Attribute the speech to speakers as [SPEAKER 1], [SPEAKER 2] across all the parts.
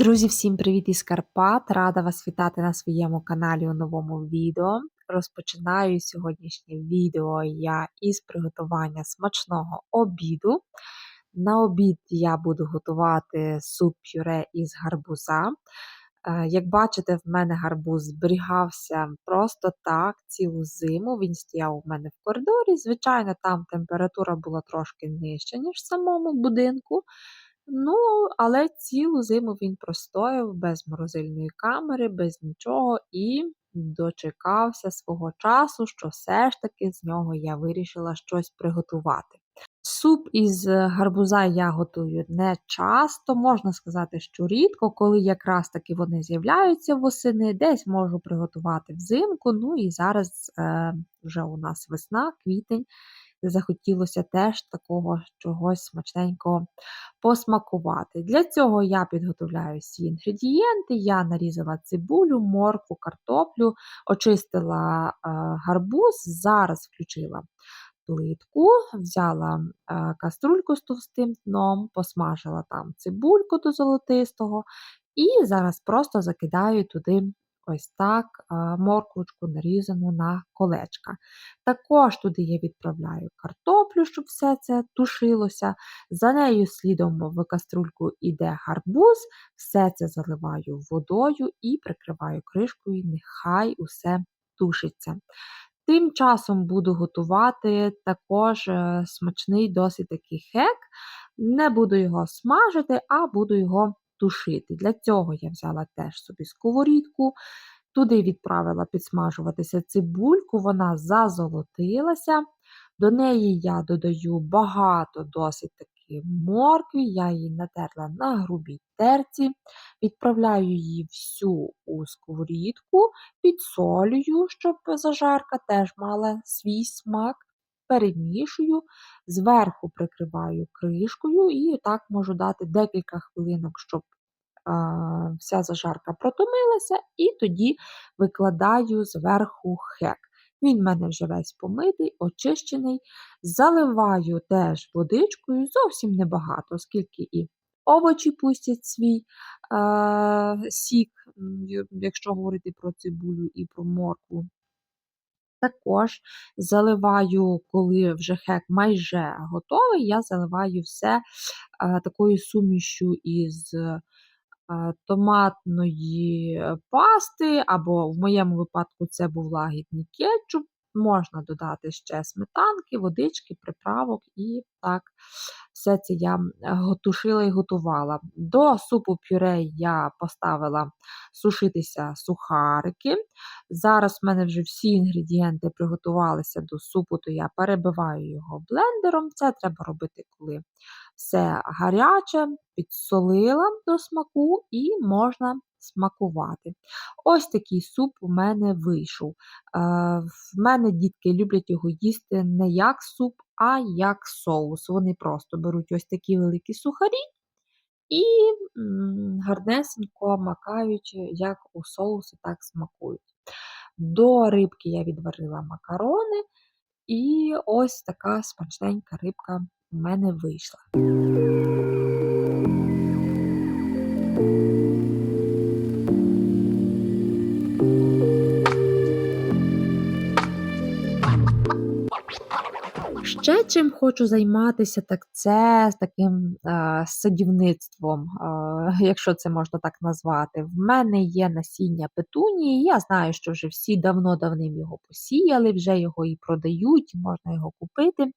[SPEAKER 1] Друзі, всім привіт із Карпат! Рада вас вітати на своєму каналі у новому відео. Розпочинаю сьогоднішнє відео я із приготування смачного обіду. На обід я буду готувати суп пюре із гарбуза. Е, Як бачите, в мене гарбуз зберігався просто так цілу зиму. Він стояв у мене в коридорі. Звичайно, там температура була трошки нижча, ніж в самому будинку. Ну, але цілу зиму він простояв без морозильної камери, без нічого і дочекався свого часу, що все ж таки з нього я вирішила щось приготувати. Суп із гарбуза я готую не часто, можна сказати, що рідко, коли якраз таки вони з'являються восени, десь можу приготувати взимку. Ну і зараз е, вже у нас весна, квітень. Захотілося теж такого чогось смачненького посмакувати. Для цього я підготовляю всі інгредієнти. Я нарізала цибулю, моркву, картоплю, очистила е, гарбуз, зараз включила плитку, взяла е, каструльку з товстим дном, посмажила там цибульку до золотистого, і зараз просто закидаю туди ось так морквочку нарізану на колечка. Також туди я відправляю картоплю, щоб все це тушилося. За нею слідом в каструльку йде гарбуз, все це заливаю водою і прикриваю кришкою, нехай усе тушиться. Тим часом буду готувати також е, смачний досить такий хек. Не буду його смажити, а буду його тушити. Для цього я взяла теж собі сковорідку, туди відправила підсмажуватися цибульку, вона зазолотилася. До неї я додаю багато досить таки моркві, я її натерла на грубій терці, відправляю її всю у сковорідку, підсолюю, щоб зажарка теж мала свій смак, перемішую, зверху прикриваю кришкою і так можу дати декілька хвилинок, щоб вся зажарка протомилася, і тоді викладаю зверху хек. Він в мене вже весь помитий, очищений. Заливаю теж водичкою, зовсім небагато, оскільки і овочі пустять свій е, сік, якщо говорити про цибулю і про моркву. Також заливаю, коли вже хек майже готовий, я заливаю все е, такою сумішю із томатної е, пасти, або в моєму випадку це був лагідний кетчуп. Можна додати ще сметанки, водички, приправок, і так все це я тушила і готувала. До супу пюре я поставила сушитися сухарики. Зараз в мене вже всі інгредієнти приготувалися до супу, то я перебиваю його блендером. Це треба робити, коли все гаряче, підсолила до смаку і можна смакувати. Ось такий суп у мене вийшов. Е, в мене дітки люблять його їсти не як суп, а як соус. Вони просто беруть ось такі великі сухарі і гарнесенько макають, як у соусі, так смакують. До рибки я відварила макарони, і ось така смачненька рибка у мене вийшла. Ще чим хочу займатися, так це з таким е, садівництвом, е, якщо це можна так назвати. В мене є насіння петунії, я знаю, що вже всі давно-давним його посіяли, вже його і продають, можна його купити.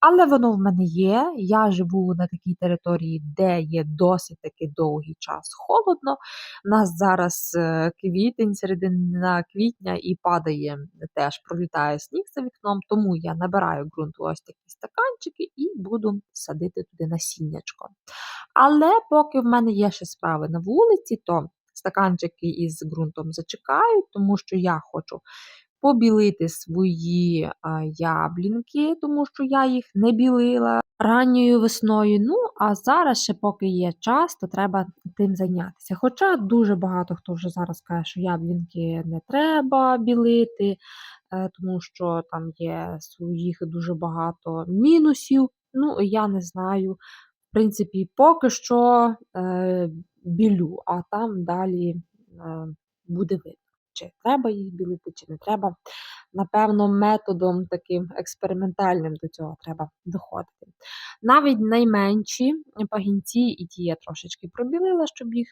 [SPEAKER 1] Але воно в мене є. Я живу на такій території, де є досить таки довгий час холодно. У нас зараз е, квітень, середина квітня і падає, теж пролітає сніг за вікном, тому я набираю ґрунту ось такі стаканчики і буду садити туди насіннячко. Але поки в мене є ще справи на вулиці, то стаканчики із ґрунтом зачекають, тому що я хочу побілити свої яблінки, тому що я їх не білила ранньою весною. Ну, а зараз, ще поки є час, то треба тим зайнятися. Хоча дуже багато хто вже зараз каже, що яблінки не треба білити, е, тому що там є своїх дуже багато мінусів. Ну, я не знаю. В принципі, поки що е, білю, а там далі е, буде видно, чи треба їх білити, чи не треба. Напевно, методом таким експериментальним до цього треба доходити. Навіть найменші пагінці, і ті я трошечки пробілила, щоб їх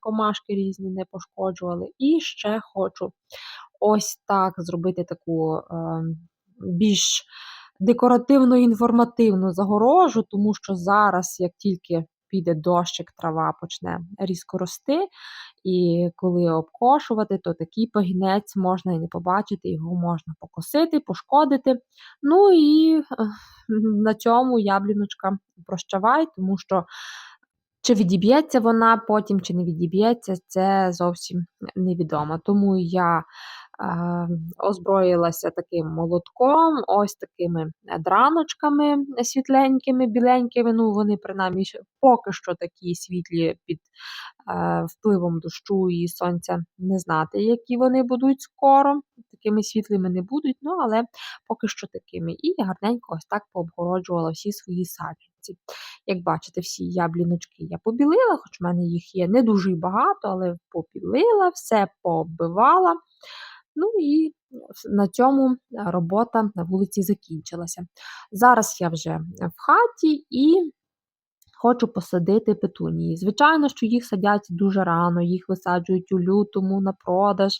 [SPEAKER 1] комашки різні не пошкоджували. І ще хочу ось так зробити таку е, більш декоративно інформативну загорожу, тому що зараз, як тільки піде дощик, трава почне різко рости, і коли обкошувати, то такий пагінець можна і не побачити, його можна покосити, пошкодити. Ну і е, на цьому ябліночка прощавай, тому що чи відіб'ється вона потім, чи не відіб'ється, це зовсім невідомо. Тому я озброїлася таким молотком, ось такими е, драночками світленькими, біленькими. Ну, вони принаймні поки що такі світлі під е, впливом дощу і сонця не знати, які вони будуть скоро. Такими світлими не будуть, ну але поки що такими. І гарненько ось так пообгороджувала всі свої саджанці. Як бачите, всі ябліночки я побілила, хоч в мене їх є не дуже багато, але побілила, все пооббивала. Ну і на цьому робота на вулиці закінчилася. Зараз я вже в хаті і хочу посадити петунії. Звичайно, що їх садять дуже рано, їх висаджують у лютому на продаж.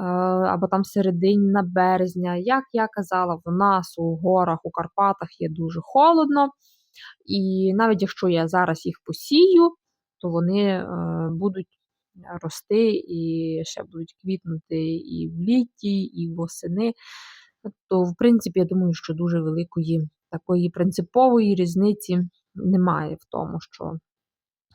[SPEAKER 1] е, Або там середині на березня. Як я казала, в нас у горах, у Карпатах є дуже холодно. І навіть якщо я зараз їх посію, то вони е, будуть рости і ще будуть квітнути і в літі, і восени. То, в принципі, я думаю, що дуже великої такої принципової різниці немає в тому, що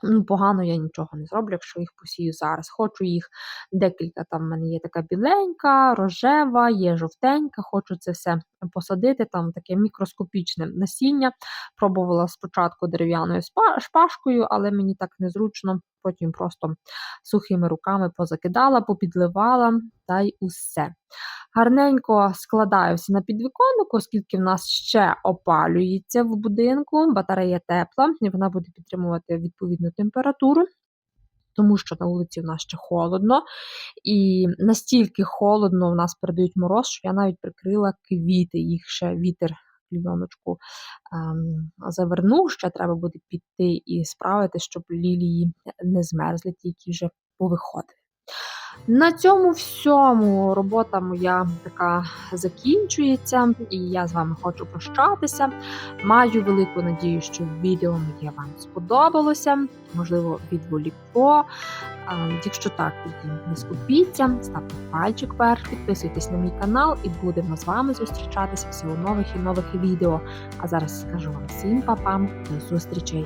[SPEAKER 1] ну, погано я нічого не зроблю, якщо їх посію зараз. Хочу їх декілька. Там в мене є така біленька, рожева, є жовтенька. Хочу це все посадити. Там таке мікроскопічне насіння. Пробувала спочатку дерев'яною шпажкою, але мені так незручно. Потім просто сухими руками позакидала, попідливала та й усе. Гарненько складаю всі на підвіконник, оскільки в нас ще опалюється в будинку, батарея тепла, і вона буде підтримувати відповідну температуру, тому що на вулиці в нас ще холодно. І настільки холодно в нас передають мороз, що я навіть прикрила квіти, їх ще вітер. Клійоночку ем, завернув, ще треба буде піти і справити, щоб лілії не змерзли, ті, які вже повиходили. На цьому всьому робота моя така закінчується, і я з вами хочу прощатися. Маю велику надію, що відео моє вам сподобалося, можливо, відволікло. Якщо так, тоді не скупіться, ставте пальчик вверх, підписуйтесь на мій канал і будемо з вами зустрічатися все у нових і нових відео. А зараз скажу вам всім папам до зустрічей!